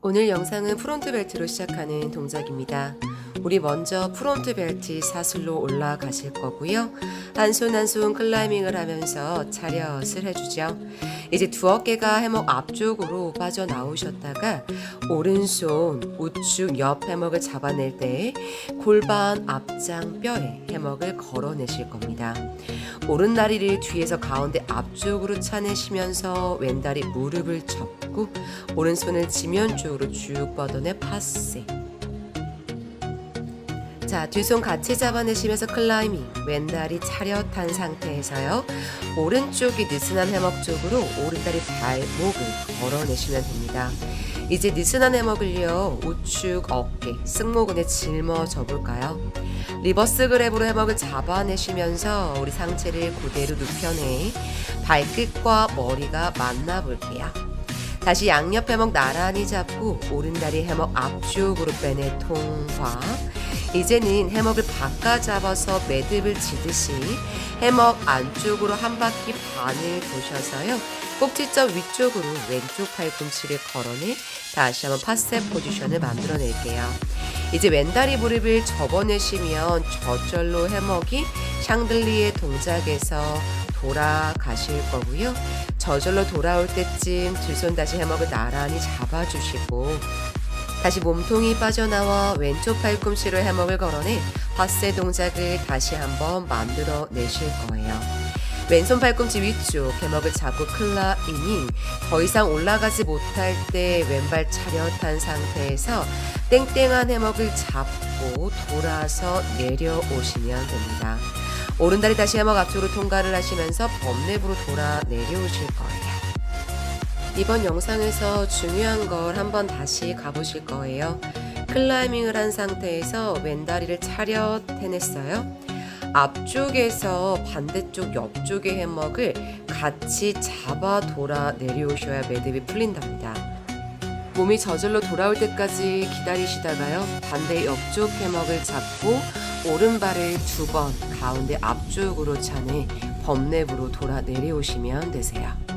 오늘 영상은 프론트 벨트로 시작하는 동작입니다. 우리 먼저 프론트 벨트 사슬로 올라가실 거고요. 한 손 한 손 클라이밍을 하면서 차렷을 해주죠. 이제 두 어깨가 해먹 앞쪽으로 빠져나오셨다가 오른손 우측 옆 해먹을 잡아낼 때 골반 앞장 뼈에 해먹을 걸어내실 겁니다. 오른 다리를 뒤에서 가운데 앞쪽으로 차내시면서 왼다리 무릎을 접고 오른손을 지면 쪽으로 쭉 뻗어내 파세. 자, 두손 같이 잡아내시면서 클라이밍. 왼다리 차렷한 상태에서요. 오른쪽이 느슨한 해먹 쪽으로 오른다리 발목을 걸어내시면 됩니다. 이제 느슨한 해먹을요. 우측 어깨, 승모근에 짊어져 볼까요? 리버스 그랩으로 해먹을 잡아내시면서 우리 상체를 그대로 눕혀내 발끝과 머리가 만나 볼게요. 다시 양옆 해먹 나란히 잡고 오른다리 해먹 앞쪽으로 빼내 통과. 이제는 해먹을 바꿔 잡아서 매듭을 지듯이 해먹 안쪽으로 한 바퀴 반을 도셔서요. 꼭지점 위쪽으로 왼쪽 팔꿈치를 걸어내 다시 한번 파세 포지션을 만들어낼게요. 이제 왼다리 무릎을 접어내시면 저절로 해먹이 샹들리의 동작에서 돌아가실 거고요. 저절로 돌아올 때쯤 두 손 다시 해먹을 나란히 잡아주시고 다시 몸통이 빠져나와 왼쪽 팔꿈치로 해먹을 걸어내 파세 동작을 다시 한번 만들어 내실 거예요. 왼손 팔꿈치 위쪽 해먹을 잡고 클라이밍 더 이상 올라가지 못할 때 왼발 차렷한 상태에서 땡땡한 해먹을 잡고 돌아서 내려오시면 됩니다. 오른다리 다시 해먹 앞쪽으로 통과를 하시면서 범랩으로 돌아 내려오실 거예요. 이번 영상에서 중요한 걸 한번 다시 가보실 거예요. 클라이밍을 한 상태에서 왼다리를 차렷 해냈어요. 앞쪽에서 반대쪽 옆쪽의 해먹을 같이 잡아 돌아 내려오셔야 매듭이 풀린답니다. 몸이 저절로 돌아올 때까지 기다리시다가요. 반대 옆쪽 해먹을 잡고 오른발을 두 번 가운데 앞쪽으로 차내 범랩으로 돌아 내려오시면 되세요.